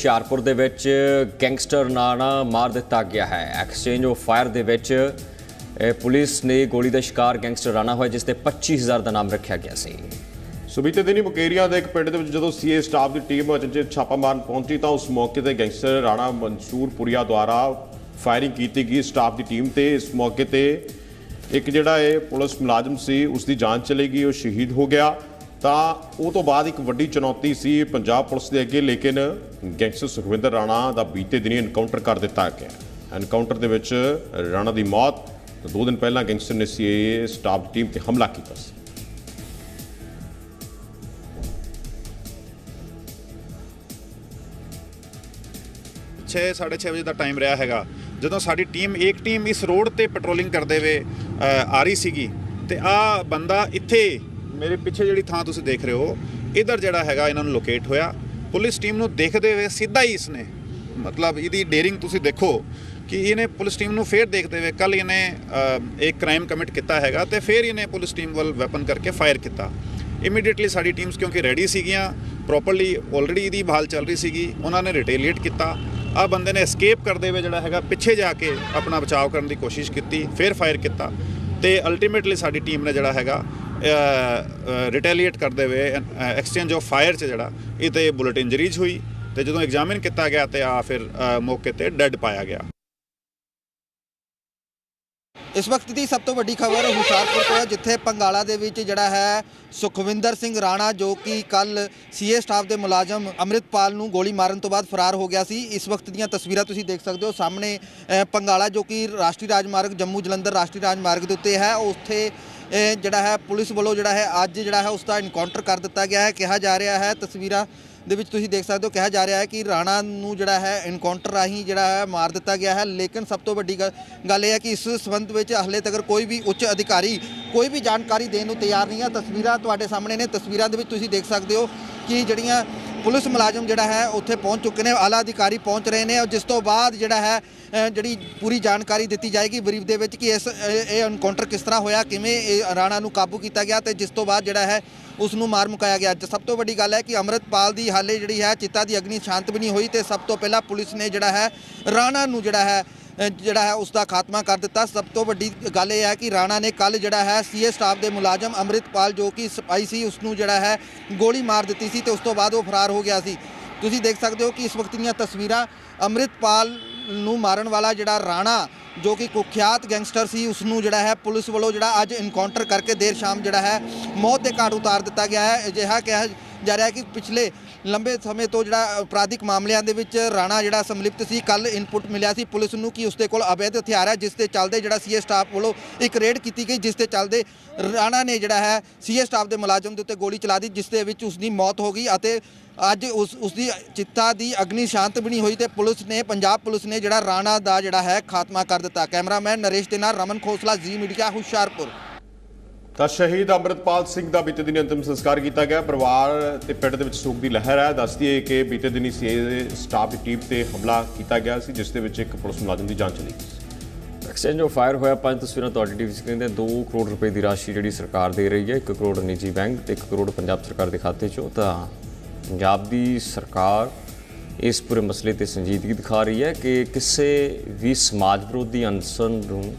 ਹੁਸ਼ਿਆਰਪੁਰ ਦੇ ਵਿੱਚ ਗੈਂਗਸਟਰ ਨਾਣਾ ਮਾਰ ਦਿੱਤਾ ਗਿਆ ਹੈ। ਐਕਸਚੇਂਜ ਆਫ ਫਾਇਰ ਦੇ ਵਿੱਚ ਪੁਲਿਸ ਨੇ ਗੋਲੀ ਦਾ ਸ਼ਿਕਾਰ ਗੈਂਗਸਟਰ ਰਾਣਾ ਹੋਇਆ, ਜਿਸ ਤੇ 25000 ਦਾ ਨਾਮ ਰੱਖਿਆ ਗਿਆ ਸੀ। ਸੁਬੀਤੇ ਦਿਨੀ ਮੁਕੇਰੀਆਂ ਦੇ ਇੱਕ ਪਿੰਡ ਦੇ ਵਿੱਚ ਜਦੋਂ ਸੀਏ ਸਟਾਫ ਦੀ ਟੀਮ ਅਚਨਚੇਤ ਛਾਪਾ ਮਾਰਨ ਪਹੁੰਚੀ ਤਾਂ ਉਸ ਮੌਕੇ ਤੇ ਗੈਂਗਸਟਰ ਰਾਣਾ ਮਨਸੂਰ ਪੁਰੀਆ ਦੁਆਰਾ ਫਾਇਰਿੰਗ ਕੀਤੀ ਗਈ। ਸਟਾਫ ਦੀ ਟੀਮ ਤੇ ਇਸ ਮੌਕੇ ਤੇ ਇੱਕ ਜਿਹੜਾ ਇਹ ਪੁਲਿਸ ਮੁਲਾਜ਼ਮ ਸੀ ਉਸ ਦੀ ਜਾਨ ਚਲੀ ਗਈ, ਉਹ ਸ਼ਹੀਦ ਹੋ ਗਿਆ। ਤਾਂ ਉਹ ਤੋਂ ਬਾਅਦ ਇੱਕ ਵੱਡੀ ਚੁਣੌਤੀ ਸੀ ਪੰਜਾਬ ਪੁਲਿਸ ਦੇ ਅੱਗੇ, ਲੇਕਿਨ ਗੈਂਗਸਟਰ ਸੁਖਵਿੰਦਰ ਰਾਣਾ ਦਾ ਬੀਤੇ ਦਿਨੀ ਐਨਕਾਊਂਟਰ ਕਰ ਦਿੱਤਾ ਗਿਆ। ਐਨਕਾਊਂਟਰ ਦੇ ਵਿੱਚ ਰਾਣਾ ਦੀ ਮੌਤ ਦੋ ਦਿਨ ਪਹਿਲਾਂ ਗੈਂਗਸਟਰ ਨੇ ਸੀਏ ਸਟਾਫ ਦੀ ਟੀਮ ਤੇ ਹਮਲਾ ਕੀਤਾ ਸੀ। ਛੇ 6:30 ਵਜੇ ਦਾ ਟਾਈਮ ਰਿਹਾ ਹੈਗਾ। ਜਦੋਂ ਸਾਡੀ ਟੀਮ ਇੱਕ ਟੀਮ ਇਸ ਰੋਡ ਤੇ ਪੈਟਰੋਲਿੰਗ ਕਰਦੇ ਵੇ ਆ ਰਹੀ ਸੀਗੀ, ਤੇ ਆ ਬੰਦਾ ਇੱਥੇ ਮੇਰੇ ਪਿੱਛੇ ਜਿਹੜੀ ਥਾਂ ਤੁਸੀਂ ਦੇਖ ਰਹੇ ਹੋ ਇਧਰ ਜਿਹੜਾ ਹੈਗਾ ਇਹਨਾਂ ਨੂੰ ਲੋਕੇਟ ਹੋਇਆ। ਪੁਲਿਸ ਟੀਮ ਨੂੰ ਦੇਖਦੇ ਹੋਏ ਸਿੱਧਾ ਹੀ ਇਸਨੇ ਮਤਲਬ ਇਹਦੀ ਡੇਰਿੰਗ ਤੁਸੀਂ ਦੇਖੋ ਕਿ ਇਹਨੇ ਪੁਲਿਸ ਟੀਮ ਨੂੰ ਫੇਰ ਦੇਖਦੇ ਹੋਏ ਕੱਲ ਇਹਨੇ ਅ, ਇੱਕ ਕ੍ਰਾਈਮ ਕਮਿਟ ਕੀਤਾ ਹੈਗਾ ਤੇ ਫੇਰ ਇਹਨੇ ਪੁਲਿਸ ਟੀਮ ਵੱਲ ਵੈਪਨ ਕਰਕੇ ਫਾਇਰ ਕੀਤਾ। ਇਮੀਡੀਏਟਲੀ ਸਾਡੀ ਟੀਮਸ ਕਿਉਂਕਿ ਰੈਡੀ ਸੀਗੀਆਂ ਪ੍ਰੋਪਰਲੀ ਆਲਰੇਡੀ ਇਹਦੀ ਬਹਾਲ ਚੱਲ ਰਹੀ ਸੀਗੀ ਉਹਨਾਂ ਨੇ ਰਿਟੇਲੀਏਟ ਕੀਤਾ। ਆ ਬੰਦੇ ਨੇ ਐਸਕੇਪ ਕਰਦੇ ਹੋਏ ਜਿਹੜਾ ਹੈਗਾ ਪਿੱਛੇ ਜਾ ਕੇ ਆਪਣਾ ਬਚਾਅ ਕਰਨ ਦੀ ਕੋਸ਼ਿਸ਼ ਕੀਤੀ ਫਿਰ ਫਾਇਰ ਕੀਤਾ। ਤੇ ਅਲਟੀਮੇਟਲੀ ਸਾਡੀ ਟੀਮ ਨੇ ਜਿਹੜਾ ਹੈਗਾ ਰਿਟੇਲੀਏਟ ਕਰਦੇ ਹੋਏ ਐਕਸਚੇਂਜ ਆਫ ਫਾਇਰ 'ਚ ਜਿਹੜਾ ਇਹ ਤੇ ਬੁਲਟ ਇੰਜਰੀਜ਼ ਹੋਈ ਤੇ ਜਦੋਂ ਐਗਜ਼ਾਮਿਨ ਕੀਤਾ ਗਿਆ ਤੇ ਆ ਫਿਰ ਮੌਕੇ ਤੇ ਡੈੱਡ ਪਾਇਆ ਗਿਆ। ਇਸ ਵਕਤ ਦੀ ਸਭ ਤੋਂ ਵੱਡੀ ਖਬਰ ਹੁਸ਼ਿਆਰਪੁਰ ਤੋਂ ਹੈ ਜਿੱਥੇ ਪੰਗਾਲਾ ਦੇ ਵਿੱਚ ਜਿਹੜਾ ਹੈ ਸੁਖਵਿੰਦਰ ਸਿੰਘ ਰਾਣਾ ਜੋ ਕਿ ਕੱਲ ਸੀਏ ਸਟਾਫ ਦੇ ਮੁਲਾਜ਼ਮ ਅੰਮ੍ਰਿਤਪਾਲ ਨੂੰ ਗੋਲੀ ਮਾਰਨ ਤੋਂ ਬਾਅਦ ਫਰਾਰ ਹੋ ਗਿਆ ਸੀ। ਇਸ ਵਕਤ ਦੀਆਂ ਤਸਵੀਰਾਂ ਤੁਸੀਂ ਦੇਖ ਸਕਦੇ ਹੋ ਸਾਹਮਣੇ ਅ, ਪੰਗਾਲਾ ਜੋ ਕਿ ਰਾਸ਼ਟਰੀ ਰਾਜਮਾਰਗ ਜੰਮੂ ਜਲੰਧਰ ਰਾਸ਼ਟਰੀ ਰਾਜਮਾਰਗ ਦੇ ਉੱਤੇ ਹੈ ਉੱਥੇ ਜਿਹੜਾ ਹੈ ਪੁਲਿਸ ਵੱਲੋਂ ਜਿਹੜਾ ਹੈ ਅੱਜ ਜਿਹੜਾ ਹੈ ਉਸ ਦਾ ਇਨਕਾਊਂਟਰ ਕਰ ਦਿੱਤਾ ਗਿਆ ਹੈ, ਕਿਹਾ ਜਾ ਰਿਹਾ ਹੈ, ਤਸਵੀਰਾਂ ਦੇ ਵਿੱਚ ਤੁਸੀਂ ਦੇਖ ਸਕਦੇ ਹੋ, ਕਿਹਾ ਜਾ ਰਿਹਾ ਹੈ ਕਿ ਰਾਣਾ ਨੂੰ ਜਿਹੜਾ ਹੈ ਇਨਕਾਊਂਟਰ ਰਾਹੀਂ ਜਿਹੜਾ ਹੈ ਮਾਰ ਦਿੱਤਾ ਗਿਆ ਹੈ। ਲੇਕਿਨ ਸਭ ਤੋਂ ਵੱਡੀ ਗੱਲ- ਇਹ ਹੈ ਕਿ ਇਸ ਸੰਬੰਧ ਵਿੱਚ ਹਲੇ ਤੱਕ ਕੋਈ ਵੀ ਉੱਚ ਅਧਿਕਾਰੀ ਕੋਈ ਵੀ ਜਾਣਕਾਰੀ ਦੇਣ ਨੂੰ ਤਿਆਰ ਨਹੀਂ ਹੈ। ਤਸਵੀਰਾਂ ਤੁਹਾਡੇ ਸਾਹਮਣੇ ਨੇ। ਤਸਵੀਰਾਂ ਦੇ ਵਿੱਚ ਤੁਸੀਂ ਦੇਖ ਸਕਦੇ ਹੋ ਕਿ ਜਿਹੜੀਆਂ ਪੁਲਿਸ ਮੁਲਾਜ਼ਮ ਜਿਹੜਾ ਹੈ ਉੱਥੇ ਪਹੁੰਚ ਚੁੱਕੇ ਨੇ, ਆਲਾ ਅਧਿਕਾਰੀ ਪਹੁੰਚ ਰਹੇ ਨੇ ਔਰ ਜਿਸ ਤੋਂ ਬਾਅਦ ਜਿਹੜਾ ਹੈ ਜਿਹੜੀ ਪੂਰੀ ਜਾਣਕਾਰੀ ਦਿੱਤੀ ਜਾਏਗੀ ਬਰੀਫ ਦੇ ਵਿੱਚ ਕਿ ਇਸ ਇਹ ਇਹ ਐਨਕਾਊਂਟਰ ਕਿਸ ਤਰ੍ਹਾਂ ਹੋਇਆ, ਕਿਵੇਂ ਇਹ ਰਾਣਾ ਨੂੰ ਕਾਬੂ ਕੀਤਾ ਗਿਆ ਤੇ ਜਿਸ ਤੋਂ ਬਾਅਦ ਜਿਹੜਾ ਹੈ ਉਸ ਨੂੰ ਮਾਰ ਮੁਕਾਇਆ ਗਿਆ। ਸਭ ਤੋਂ ਵੱਡੀ ਗੱਲ ਹੈ ਕਿ ਅੰਮ੍ਰਿਤਪਾਲ ਦੀ ਹਾਲੇ ਜਿਹੜੀ ਹੈ ਚਿੱਤਾ ਦੀ ਅਗਨੀ ਸ਼ਾਂਤ ਵੀ ਨਹੀਂ ਹੋਈ ਤੇ ਸਭ ਤੋਂ ਪਹਿਲਾਂ ਪੁਲਿਸ ਨੇ ਜਿਹੜਾ ਹੈ ਰਾਣਾ ਨੂੰ ਜਿਹੜਾ ਹੈ ਜਿਹੜਾ ਹੈ ਉਸ ਦਾ ਖਾਤਮਾ ਕਰ ਦਿੱਤਾ। ਸਭ ਤੋਂ ਵੱਡੀ ਗੱਲ ਇਹ ਹੈ ਕਿ ਰਾਣਾ ਨੇ ਕੱਲ ਜਿਹੜਾ ਹੈ ਸੀਏ ਸਟਾਫ ਦੇ ਮੁਲਾਜ਼ਮ ਅੰਮ੍ਰਿਤਪਾਲ, ਜੋ ਕਿ ਸਪਾਈ ਸੀ ਉਸ ਨੂੰ ਜਿਹੜਾ ਹੈ ਗੋਲੀ ਮਾਰ ਦਿੱਤੀ ਸੀ ਤੇ ਉਸ ਤੋਂ ਬਾਅਦ ਉਹ ਫਰਾਰ ਹੋ ਗਿਆ ਸੀ। ਤੁਸੀਂ ਦੇਖ ਸਕਦੇ ਹੋ ਕਿ ਇਸ ਵਕਤ ਦੀਆਂ ਤਸਵੀਰਾਂ ਅੰਮ੍ਰਿਤਪਾਲ ਨੂੰ ਮਾਰਨ ਵਾਲਾ ਜਿਹੜਾ ਰਾਣਾ, ਜੋ ਕਿ ਕੁਖਿਆਤ ਗੈਂਗਸਟਰ ਸੀ ਉਸ ਨੂੰ ਜਿਹੜਾ ਹੈ ਪੁਲਿਸ ਵੱਲੋਂ ਜਿਹੜਾ ਅੱਜ ਇਨਕਾਊਂਟਰ ਕਰਕੇ ਦੇਰ ਸ਼ਾਮ ਜਿਹੜਾ ਹੈ ਮੌਤ ਦੇ ਘਾਟ ਉਤਾਰ ਦਿੱਤਾ ਗਿਆ ਹੈ। ਅਜਿਹਾ ਕਿਹਾ ਜਾ ਰਿਹਾ ਕਿ ਪਿਛਲੇ ਲੰਬੇ ਸਮੇਂ ਤੋਂ ਜਿਹੜਾ ਅਪਰਾਧਿਕ ਮਾਮਲਿਆਂ ਦੇ ਵਿੱਚ ਰਾਣਾ ਜਿਹੜਾ ਸੰਮਿਲਿਤ ਸੀ ਕੱਲ ਇਨਪੁਟ ਮਿਲਿਆ ਸੀ ਪੁਲਿਸ ਨੂੰ ਕਿ ਉਸਦੇ ਕੋਲ ਅਵੈਧ ਹਥਿਆਰ ਹੈ, ਜਿਸ ਦੇ ਚੱਲਦੇ ਜਿਹੜਾ ਸੀਏ ਸਟਾਫ ਵੱਲੋਂ ਇੱਕ ਰੇਡ ਕੀਤੀ ਗਈ, ਜਿਸ ਦੇ ਚੱਲਦੇ ਰਾਣਾ ਨੇ ਜਿਹੜਾ ਹੈ ਸੀਏ ਸਟਾਫ ਦੇ ਮੁਲਾਜ਼ਮ ਦੇ ਉੱਤੇ ਗੋਲੀ ਚਲਾ ਦਿੱਤੀ, ਜਿਸ ਦੇ ਵਿੱਚ ਉਸ ਦੀ ਮੌਤ ਹੋ ਗਈ ਅਤੇ ਅੱਜ ਉਸ ਉਸ ਦੀ ਚਿੱਤਾ ਦੀ ਅਗਨੀ ਸ਼ਾਂਤ ਬਣੀ ਹੋਈ ਤੇ ਪੁਲਿਸ ਨੇ, ਪੰਜਾਬ ਪੁਲਿਸ ਨੇ ਜਿਹੜਾ ਰਾਣਾ ਦਾ ਜਿਹੜਾ ਹੈ ਖਾਤਮਾ ਕਰ ਦਿੱਤਾ। ਕੈਮਰਾਮੈਨ ਨਰੇਸ਼ ਦੇ ਨਾਲ ਰਮਨ ਖੋਸਲਾ, ਜੀ ਮੀਡੀਆ ਹੁਸ਼ਿਆਰਪੁਰ। ਤਾਂ ਸ਼ਹੀਦ ਅੰਮ੍ਰਿਤਪਾਲ ਸਿੰਘ ਦਾ ਬੀਤੇ ਦਿਨੀ ਅੰਤਿਮ ਸੰਸਕਾਰ ਕੀਤਾ ਗਿਆ। ਪਰਿਵਾਰ ਤੇ ਪਿੰਡ ਦੇ ਵਿੱਚ ਸੋਗ ਦੀ ਲਹਿਰ ਹੈ। ਦੱਸਦੀ ਹੈ ਕਿ ਬੀਤੇ ਦਿਨੀ ਸੀਏ ਸਟਾਫ ਦੀ ਟੀਮ ਤੇ ਹਮਲਾ ਕੀਤਾ ਗਿਆ ਸੀ, ਜਿਸ ਦੇ ਵਿੱਚ ਇੱਕ ਪੁਲਿਸ ਮੁਲਾਜ਼ਮ ਦੀ ਜਾਨ ਚਲੀ ਗਈ ਸੀ। ਐਕਸਚੇਂਜ ਆਫ ਫਾਇਰ ਹੋਇਆ। ਪੰਜ ਤਸਵੀਰਾਂ ਤੁਹਾਡੀ ਟੀਵੀ ਸਕਰੀਨ ਤੇ। 2 ਕਰੋੜ ਰੁਪਏ ਦੀ ਰਾਸ਼ੀ ਜਿਹੜੀ ਸਰਕਾਰ ਦੇ ਰਹੀ ਹੈ 1 ਕਰੋੜ ਨਿੱਜੀ ਬੈਂਕ ਤੇ 1 ਕਰੋੜ ਪੰਜਾਬ ਸਰਕਾਰ ਦੇ ਖਾਤੇ 'ਚੋਂ। ਤਾਂ ਪੰਜਾਬ ਦੀ ਸਰਕਾਰ ਇਸ ਪੂਰੇ ਮਸਲੇ ਤੇ ਸੰਜੀਦਗੀ ਦਿਖਾ ਰਹੀ ਹੈ ਕਿ ਕਿਸੇ ਵੀ ਸਮਾਜ ਵਿਰੋਧੀ ਅਨਸਰ ਨੂੰ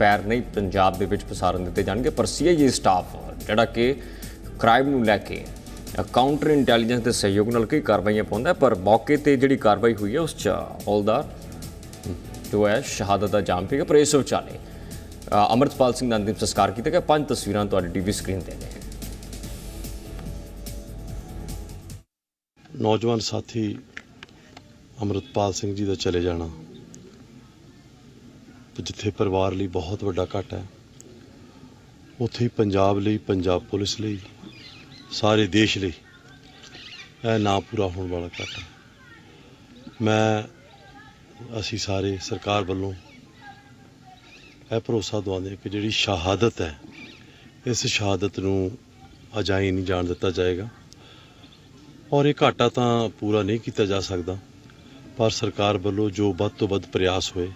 ਪੈਰ ਨਹੀਂ ਪੰਜਾਬ ਦੇ ਵਿੱਚ ਪਸਾਰਨ ਦਿੱਤੇ ਜਾਣਗੇ ਪਰ ਸੀਆਈਏ ਸਟਾਫ ਜਿਹੜਾ ਕਿ ਕ੍ਰਾਈਮ ਨੂੰ ਲੈ ਕੇ ਕਾਊਂਟਰ ਇੰਟੈਲੀਜੈਂਸ ਦੇ ਸਹਿਯੋਗ ਨਾਲ ਕਈ ਕਾਰਵਾਈਆਂ ਪਾਉਂਦਾ ਪਰ ਮੌਕੇ ਤੇ ਜਿਹੜੀ ਕਾਰਵਾਈ ਹੋਈ ਹੈ ਉਸ 'ਚ ਹੌਲਦਾਰ ਜੋ ਹੈ ਸ਼ਹਾਦਤ ਦਾ ਜਾਮ ਪੀਗਾ ਪਰ ਇਸ ਵਿਚਾਲੇ ਅ, ਅੰਮ੍ਰਿਤਪਾਲ ਸਿੰਘ ਦਾ ਅੰਤਿਮ ਸੰਸਕਾਰ ਕੀਤਾ ਗਿਆ। ਪੰਜ ਤਸਵੀਰਾਂ ਤੁਹਾਡੀ ਟੀਵੀ ਸਕਰੀਨ ਤੇ ਨੇ। ਨੌਜਵਾਨ ਸਾਥੀ ਅੰਮ੍ਰਿਤਪਾਲ ਸਿੰਘ ਜੀ ਦਾ ਚਲੇ ਜਾਣਾ। ਜਿੱਥੇ ਪਰਿਵਾਰ ਲਈ ਬਹੁਤ ਵੱਡਾ ਘਾਟਾ ਹੈ, ਉੱਥੇ ਹੀ ਪੰਜਾਬ ਲਈ, ਪੰਜਾਬ ਪੁਲਿਸ ਲਈ, ਸਾਰੇ ਦੇਸ਼ ਲਈ ਇਹ ਨਾ ਪੂਰਾ ਹੋਣ ਵਾਲਾ ਘਾਟਾ ਮੈਂ, ਅਸੀਂ ਸਾਰੇ ਸਰਕਾਰ ਵੱਲੋਂ ਇਹ ਭਰੋਸਾ ਦਵਾਉਂਦੇ ਹਾਂ ਕਿ ਜਿਹੜੀ ਸ਼ਹਾਦਤ ਹੈ, ਇਸ ਸ਼ਹਾਦਤ ਨੂੰ ਅਜਾਈ ਨਹੀਂ ਜਾਣ ਦਿੱਤਾ ਜਾਏਗਾ। ਔਰ ਇਹ ਘਾਟਾ ਤਾਂ ਪੂਰਾ ਨਹੀਂ ਕੀਤਾ ਜਾ ਸਕਦਾ, ਪਰ ਸਰਕਾਰ ਵੱਲੋਂ ਜੋ ਵੱਧ ਤੋਂ ਵੱਧ ਪ੍ਰਯਾਸ ਹੋਏ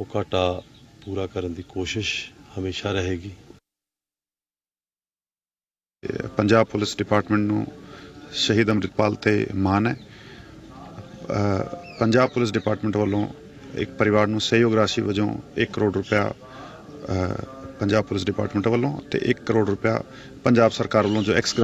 ਉਹ ਘਾਟਾ ਪੂਰਾ ਕਰਨ ਦੀ ਕੋਸ਼ਿਸ਼ ਹਮੇਸ਼ਾ ਰਹੇਗੀ। ਪੰਜਾਬ ਪੁਲਿਸ ਡਿਪਾਰਟਮੈਂਟ ਨੂੰ ਸ਼ਹੀਦ ਅੰਮ੍ਰਿਤਪਾਲ ਤੇ ਮਾਣ ਹੈ। ਪੰਜਾਬ ਪੁਲਿਸ ਡਿਪਾਰਟਮੈਂਟ ਵੱਲੋਂ ਇੱਕ ਪਰਿਵਾਰ ਨੂੰ ਸਹਿਯੋਗ ਰਾਸ਼ੀ ਵਜੋਂ 1 ਕਰੋੜ ਰੁਪਇਆ ਪੰਜਾਬ ਪੁਲਿਸ ਡਿਪਾਰਟਮੈਂਟ ਵੱਲੋਂ ਤੇ 1 ਕਰੋੜ ਰੁਪਇਆ ਪੰਜਾਬ ਸਰਕਾਰ ਵੱਲੋਂ ਜੋ ਐਕਸ